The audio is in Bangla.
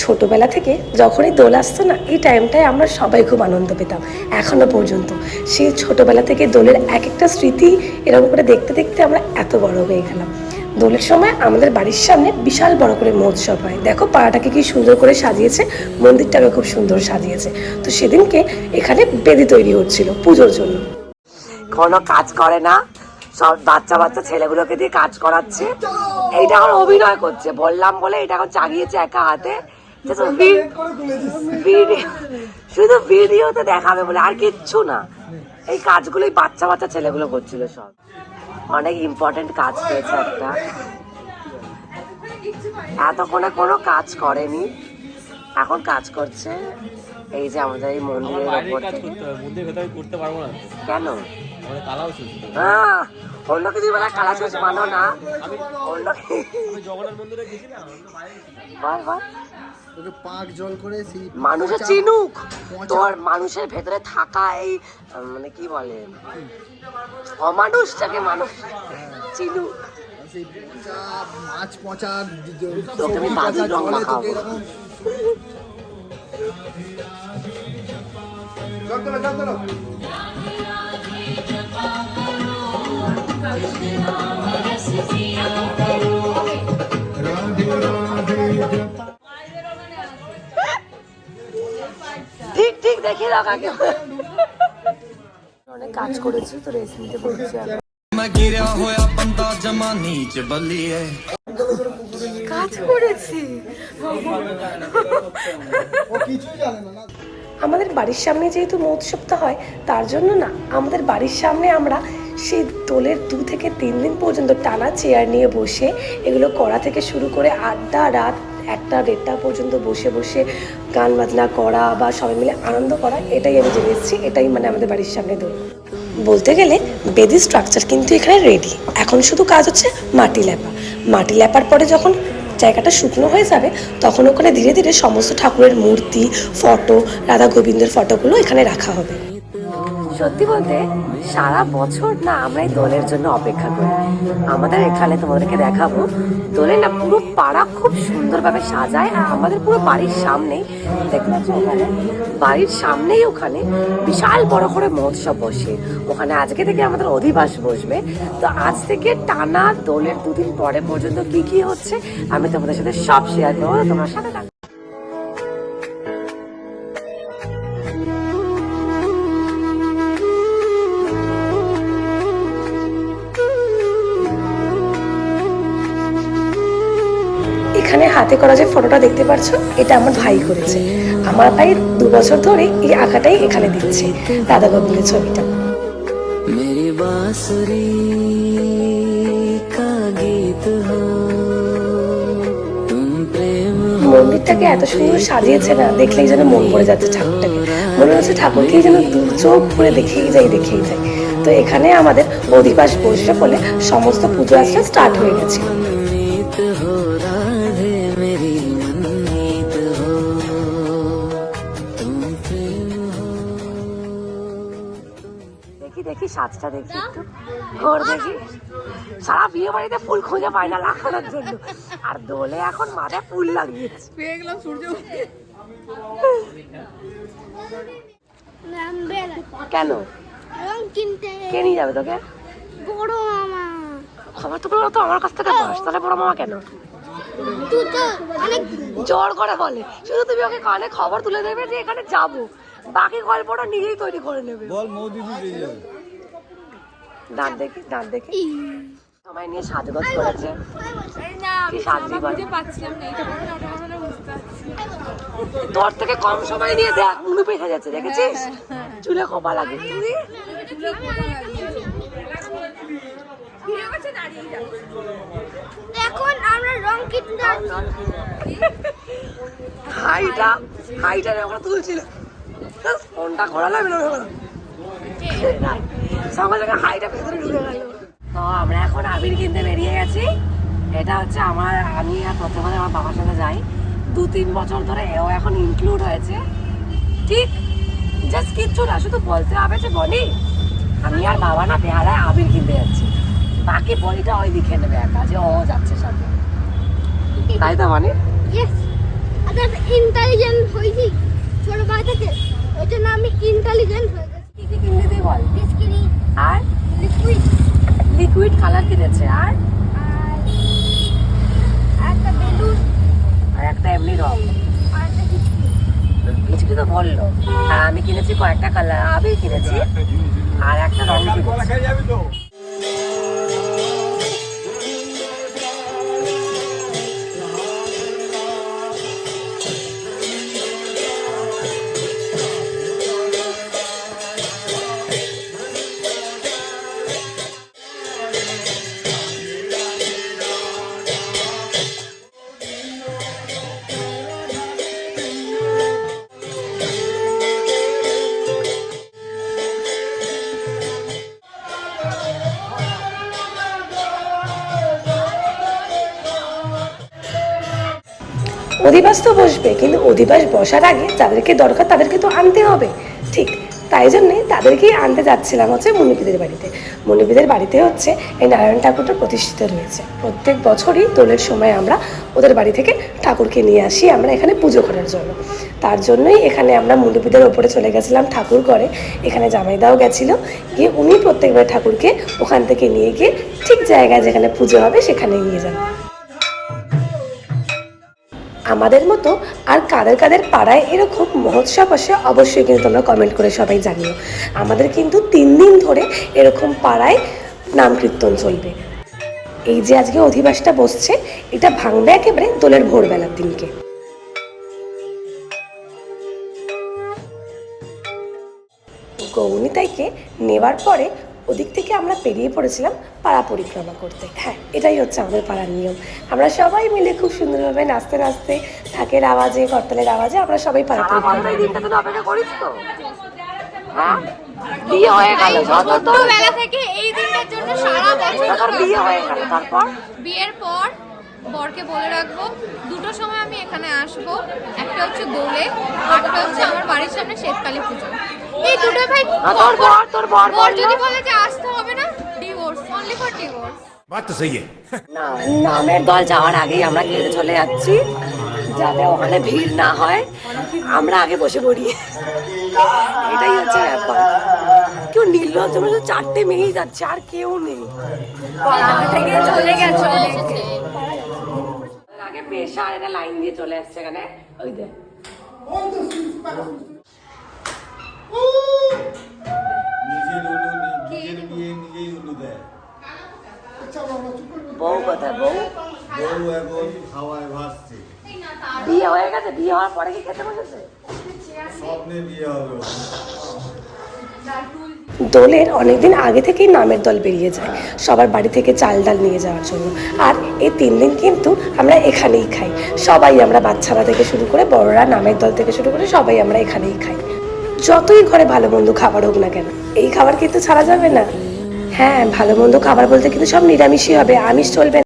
ছোটবেলা থেকে যখনই দোল আসতো না, এই টাইমটায় আমরা সবাই খুব আনন্দ পেতাম, এখনও পর্যন্ত। সেই ছোটবেলা থেকে দোলের এক একটা স্মৃতি এরকম করে দেখতে দেখতে আমরা এত বড় হয়ে গেলাম। দোলের সময় আমাদের বাড়ির সামনে বিশাল বড় করে মহোৎসব হয়। দেখো পাড়াটাকে কি সুন্দর করে সাজিয়েছে, মন্দিরটাকে খুব সুন্দর সাজিয়েছে। তো সেদিনকে এখানে বেদি তৈরি হচ্ছিল পুজোর জন্য। কোনো কাজ করে না? সব বাচ্চা বাচ্চা ছেলেগুলোকে দিয়ে কাজ করাচ্ছে। এইটা এখন অভিনয় করছে। বললাম বলে এটা এখন চাগিয়েছে একা হাতে। শুধু ভিডিওতে দেখাবে বলে আর কিচ্ছু না। এই কাজগুলোই বাচ্চা বাচ্চা ছেলেগুলো করছিল সব। অনেক ইম্পর্টেন্ট কাজ পেয়েছে একটা। এতক্ষণে কোনো কাজ করেনি। এখন কাজ করছে। এই যে আমাদের এই মন্দিরের বাইরের ওপর কাজ করতে হবে। মধ্যে ভেতরে করতে পারব না। কেন? অন্য কিছু বেলা কালা চুষ মানো না। অন্য জগন্নাথ মন্দিরে পাঁক জল করে সেই মানুষের চিনুক। তোর মানুষের ভেতরে থাকা এই মানে কি বলে? অমানুষটাকে মানুষ চিনুক। মাছ পচা বাজির রং ঠিক ঠিক, দেখি কাজ করেছি। আমাদের বাড়ির সামনে যেহেতু মহোৎসবটা হয়, তার জন্য না, আমাদের বাড়ির সামনে আমরা সেই দোলের দু থেকে তিন দিন পর্যন্ত টানা চেয়ার নিয়ে বসে, এগুলো করা থেকে শুরু করে আড্ডা, রাত একটা দেড়টা পর্যন্ত বসে বসে গান বাজনা করা বা সবাই মিলে আনন্দ করা, এটাই আমি জেনে এসেছি, এটাই মানে আমাদের বাড়ির সামনে দোল। বলতে গেলে বেদি স্ট্রাকচার কিন্তু এখানে রেডি এখন শুধু কাজ হচ্ছে মাটি ল্যাপা মাটি ল্যাপার পরে যখন জায়গাটা শুকনো হয়ে যাবে, তখন ওখানে ধীরে ধীরে সমস্ত ঠাকুরের মূর্তি ফটো রাধা গোবিন্দের ফটোগুলো এখানে রাখা হবে। সত্যি বলতে, সারা বছর না আমরা এই দোলের জন্য অপেক্ষা করি। আমাদের এখানে তোমাদেরকে দেখাবো, দোলে না পুরো পাড়া খুব সুন্দরভাবে সাজায় আর আমাদের পুরো বাড়ির সামনেই, দেখতে বাড়ির সামনেই ওখানে বিশাল বড় করে মহোৎসব বসে। ওখানে আজকে থেকে আমাদের অধিবাস বসবে। তো আজ থেকে টানা দোলের দুদিন পরে পর্যন্ত কি কি হচ্ছে, আমি তোমাদের সাথে সব শেয়ার করব। তোমার সাথে থাকো। এখানে হাতে করা যে ফটোটা দেখতে পাচ্ছ এটা আমার ভাই করেছে। আমার ভাই দু বছর ধরে এই আঁকাটাই এখানে দিচ্ছে। দাদা বাবুলের ছবিটা। মন্দিরটাকে এত সুন্দর সাজিয়েছে না দেখলেই যেন মন পড়ে যাচ্ছে ঠাকুরটাকে। মনে হচ্ছে ঠাকুরকেই যেন দু চোখ ভরে দেখেই যাই দেখেই যাই তো এখানে আমাদের অধিবাস বসে বলে সমস্ত পুজো আর্চনা স্টার্ট হয়ে গেছে। দেখি সাজটা দেখি একটু। ঘর দেখি। সারা বিয়ে বাড়িতে ফুল খুঁজে পায় না লাগানোর জন্য। আর দোলে এখন মাথায় ফুল লাগিয়েছে। কেন রং কিনতে কে নিয়ে যাবে তোকে? বড় মামা খবর তো বলো তো আমার কাছ থেকে পাস তাহলে বড় মামা কেন? তুই জোর করে বলে। শুধু তুমি ওকে কানে খবর তুলে দেবে যে এখানে যাব। বাকি গল্পটা নিজেই তৈরি করে নেবে। বল যাবে। দাঁত দেখি দাঁত দেখি। তোমায় নিয়ে সাজগোজ করেছে। কি সাজি বল তোর থেকে কম সময় নিয়ে দেখ মুনু পেশা যাচ্ছে দেখেছিস? চুলে খোপা লাগে। তুই এখন আমরা রং কিনতে। হাইটা হাইটা যখন তুলছিল। ফোনটা ঘোরালাম সঙ্গে সঙ্গে হাইটা তো আমরা এখন আবির কিনতে বেরিয়ে গেছি। এটা হচ্ছে আমার, আমি আর প্রথমে আমার বাবার সাথে যাই। দু তিন বছর ধরে এও এখন ইনক্লুড হয়েছে। ঠিক জাস্ট কিচ্ছু না, শুধু বলতে হবে যে বনি, আমি আর বাবা না বেহালায় আবির কিনতে যাচ্ছি। বাকি বইটা ওই দিকে নেবে একা, যে ও যাচ্ছে সাথে। তাই তো মানে আচ্ছা ইন্টেলিজেন্ট হয়েছি ছোটবেলা থেকে। ওই জন্য আমি ইন্টেলিজেন্ট হয়ে গেছি কি কি কিনতে বল বল বিস্কিনি আর লিকুইড লিকুইড কালার কিনেছে, আর? একটা বেলুন। আর একটা এমনি রং। আর কিছু তো বলল। আর আমি কিনেছি কয়েকটা কালার আমি কিনেছি। আর একটা রং কিনেছি। অধিবাস তো বসবে, কিন্তু অধিবাস বসার আগে যাদেরকে দরকার তাদেরকে তো আনতে হবে। ঠিক তাই জন্যে তাদেরকেই আনতে যাচ্ছিলাম হচ্ছে মনিপিদের বাড়িতে। মনিপিদের বাড়িতে হচ্ছে এই নারায়ণ ঠাকুরটা প্রতিষ্ঠিত রয়েছে। প্রত্যেক বছরই দোলের সময় আমরা ওদের বাড়ি থেকে ঠাকুরকে নিয়ে আসি, আমরা এখানে পুজো করার জন্য। তার জন্যই এখানে আমরা মণ্ডপীদের ওপরে চলে গেছিলাম ঠাকুর করে এখানে জামাইদাও গেছিল, গিয়ে উনি প্রত্যেকবার ঠাকুরকে ওখান থেকে নিয়ে গিয়ে ঠিক জায়গায় যেখানে পুজো হবে সেখানে নিয়ে যান। আমাদের মতো আর কাদের কাদের পাড়ায় এরকম মহোৎসব আসে, অবশ্যই কিন্তু তোমরা কমেন্ট করে সবাই জানিও। আমাদের কিন্তু তিন দিন ধরে এরকম পাড়ায় নাম কীর্তন চলবে। এই যে আজকে অধিবাসটা বসছে, এটা ভাঙবে একেবারে দোলের ভোরবেলার দিনকে। গৌনিতাইকে নেবার পরে ওদিক থেকে আমরা পেরিয়ে পড়েছিলাম পাড়া পরিক্রমা করতে। হ্যাঁ এটাই হচ্ছে আমাদের পাড়ার নিয়ম। আমরা সবাই মিলে খুব সুন্দরভাবে নাচতে নাচতে ঢাকের আওয়াজে করতালের আওয়াজে আমরা সবাই পাড়া পরিক্রমা হ্যাঁ? হয়ে হয়ে বিয়ের পর বরকে বলে রাখব দুটো সময় আমি এখানে আসব একটা হচ্ছে দোলে আরটা হচ্ছে আমার বাড়ির সামনে শ্বেতকালী পুজো। এই দুটো ভাই তোর বর তোর বর বর যদি বলে যে আসতে হবে না divorce only for divorce Baat তো সহি না নামের দল যাওয়ার আগেই আমরা কেড়ে চলে যাচ্ছি যাতে ওখানে ভিড় না হয়। আমরা আগে বসে পড়ি। এটাই হচ্ছে ব্যাপার। কেউ নির্লজ্জ মানে চারটে মেয়েই যাচ্ছে আর কেউ নেই। থেকে চলে গেছে আগে পেশা আর এটা লাইন দিয়ে চলে আসছে এখানে। ওই দেখ। বউ কোথায় বউ? হাওয়ায় ভাসছে। বিয়ে হয়ে গেছে? বিয়ে হওয়ার পরে কি খেতে বসেছে? স্বপ্নে বিয়ে হবে দোলের অনেকদিন আগে থেকেই নামের দল বেরিয়ে যায়। সবার বাড়ি থেকে চাল ডাল নিয়ে যাওয়ার জন্য। আর এই তিন দিন কিন্তু আমরা এখানেই খাই। সবাই আমরা বাচ্চারা থেকে শুরু করে বড়রা নামের দল থেকে শুরু করে সবাই আমরা এখানেই খাই। যতই ঘরে ভালো মন্দ খাবার হোক না কেন, এই খাবার কিন্তু ছাড়া যাবে না হ্যাঁ ভালো মন্দ খাবার বলতে কিন্তু সব নিরামিষই হবে, আমিষ চলবে।